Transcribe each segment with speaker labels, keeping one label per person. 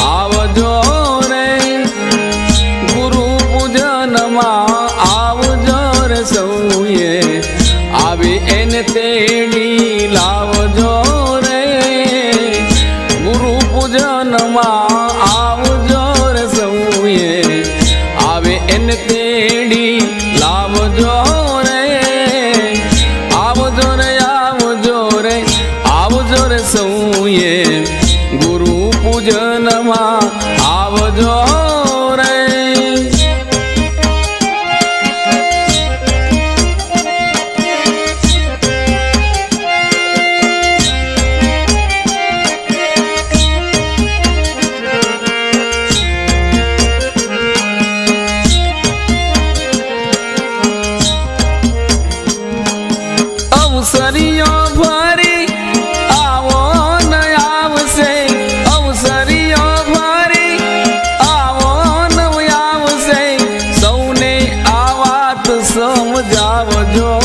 Speaker 1: આવજો રે. ગુરુ પૂજનમાં આવજો રે સૌએ. આવી એને તેડી લાવજો રે. ગુરુ પૂજનમાં No. આવજો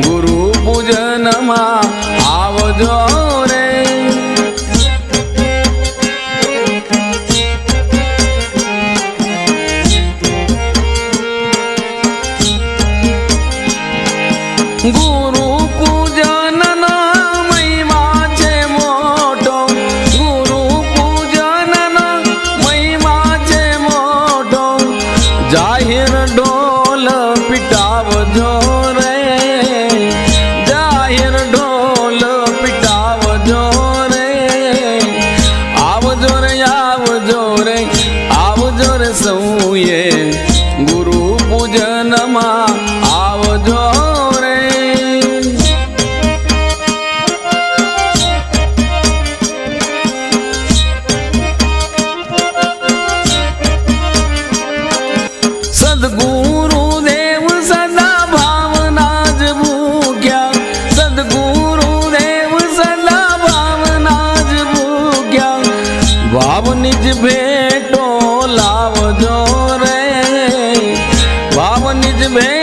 Speaker 1: ગુરુ પૂજનમાં આવજો રે આવજો ભેટો લાવજો રે. ભાવની જ ભેટ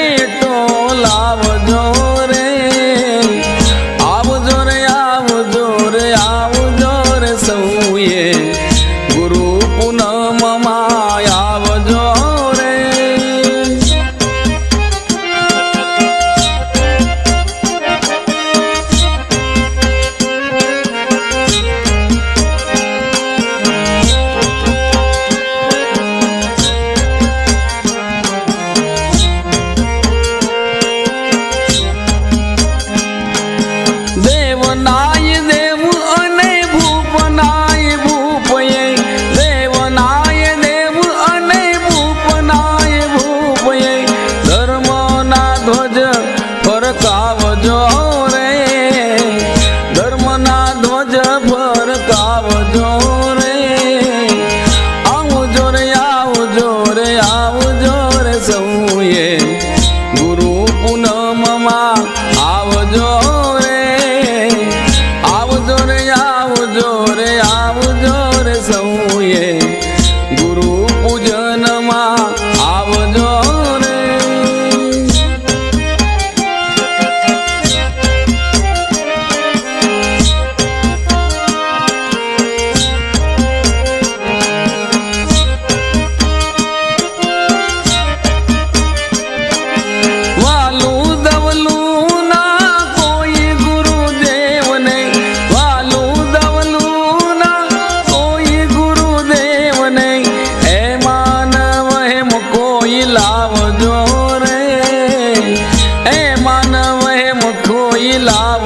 Speaker 1: લીલા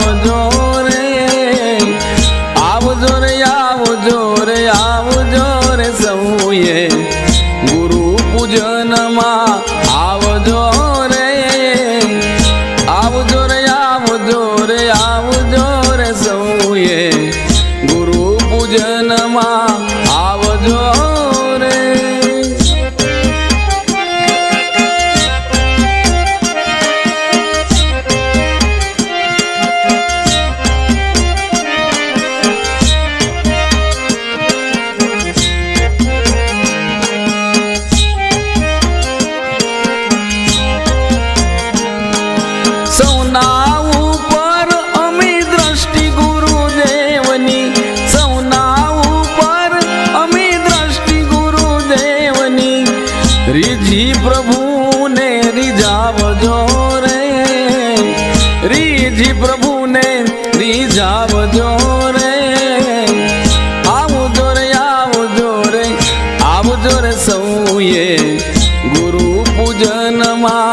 Speaker 1: રીજી પ્રભુને રીજાવજો રે. રીજી પ્રભુને રીજાવજો રે. આવજો રે આવજો રે. આવજો રે સૌએ ગુરુ પૂજનમાં.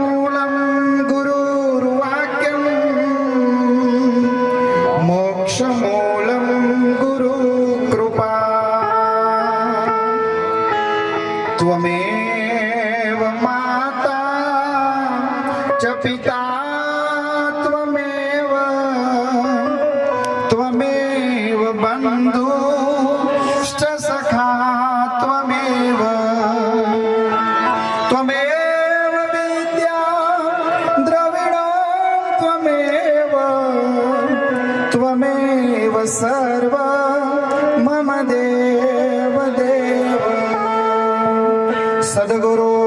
Speaker 2: च पिता त्वमेव त्वमेव बन्धुश्च सखा त्वमेव त्वमेव विद्या द्रविणो त्वमेव त्वमेव सर्व मम देव देव सद्गुरु